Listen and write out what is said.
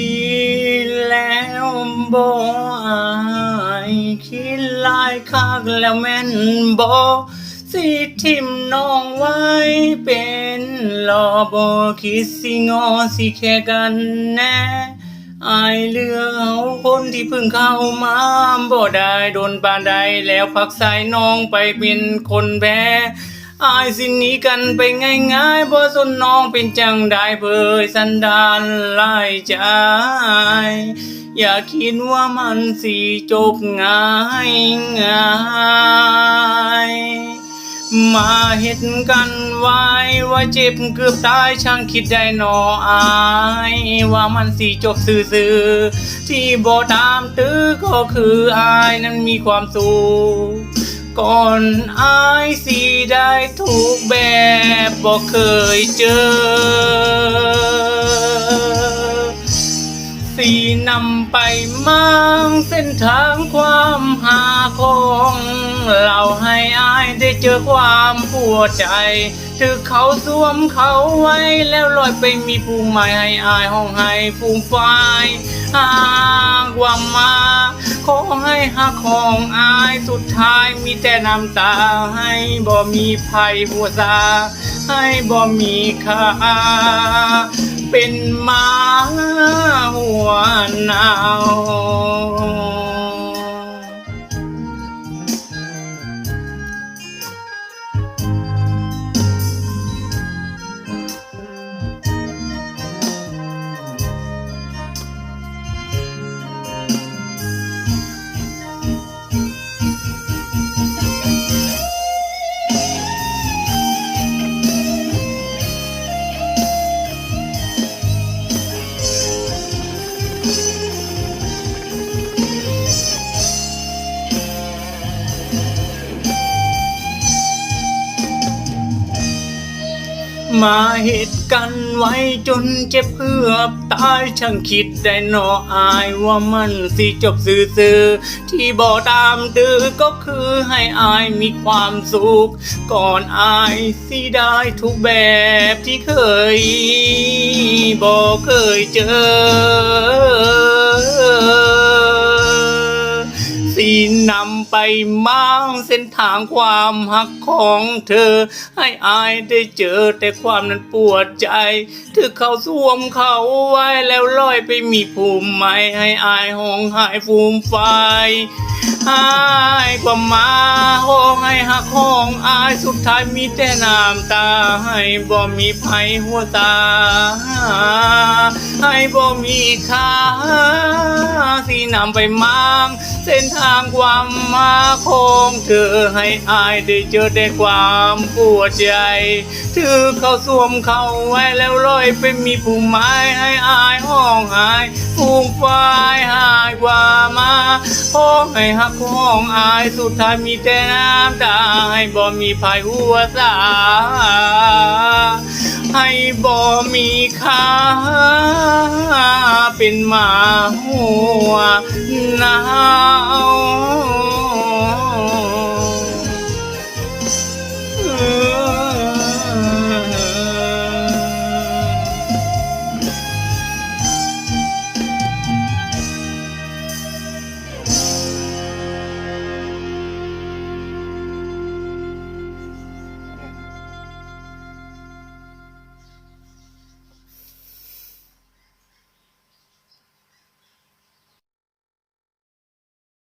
ดีแล้วบ่อายคิดลายคักแล้วแม่นบ่สิทิมน้องไว้เป็นรอบ่คิดสิงอสิแค่กันแน่อายเลือกเอาคนที่เพิ่งเข้ามาบ่ได้โดนปานใดแล้วพักสายน้องไปเป็นคนแพ้ อายสิหนีกันไปง่ายๆบ่สนน้องเป็นจังได้เผยสันดานไล่ใจ อย่าคิดว่ามันสิจบง่ายง่ายๆมาเห็นกันไว้ว่าเจ็บเกือบตายช่างคิดได้หนออายว่ามันสิจบซื่อๆที่บ่ตามตื้อก็คืออายนั้นมีความสุข ก่อนอายสิได้ถูกแบบบ่เคยเจอ สีนำไปมั่งเส้นทางความหาของเราให้อายได้เจอความปวดใจถือเขาสวมเขาไว้แล้วลอยไปมีผู้ใหม่ให้อายห้องให้ฟูมิไฟหากว่ามา ขอให้หักของอายสุดท้ายมีแต่น้ำตา ให้บ่มีภัยหัวซาให้บ่มีค่า เป็นมาหัวหนาว มาเหตุกันไว้จนเจ็บเพื่อตายช่างคิดได้หนออายว่ามันสิจบซื่อๆที่บ่ตามตื้อก็คือให้อายมีความสุข ก่อนอายสิได้ทุกแบบที่เคยบ่เคยเจอ นำไปมั่งเส้นทางความหักของเธอ ให้อายได้เจอแต่ความนั้นปวดใจถือเขาสวมเขาไว้แล้วลอยไปมีภูมิใหม่ให้อายห้องหายฟูมไฟหายกว่ามาห้องให้หักห้องอายสุดท้ายมีแต่น้ำตา ให้บ่มีภัยหัวตา ให้บ่มีค่าสีนำไปมั่ง เส้นทางความมาของเธอให้อายได้เจอแต่ความปวดใจถือเขาสวมเขาไว้แล้วลอยไปมีผู้หมายให้อายห้องหายฟูงไฟหายกว่ามาห้องให้หักห้องอายสุดท้ายมีแต่น้ำตาให้บ่มีภัยหัวสาให้บ่มีค่าเป็นหมาหัว หนาว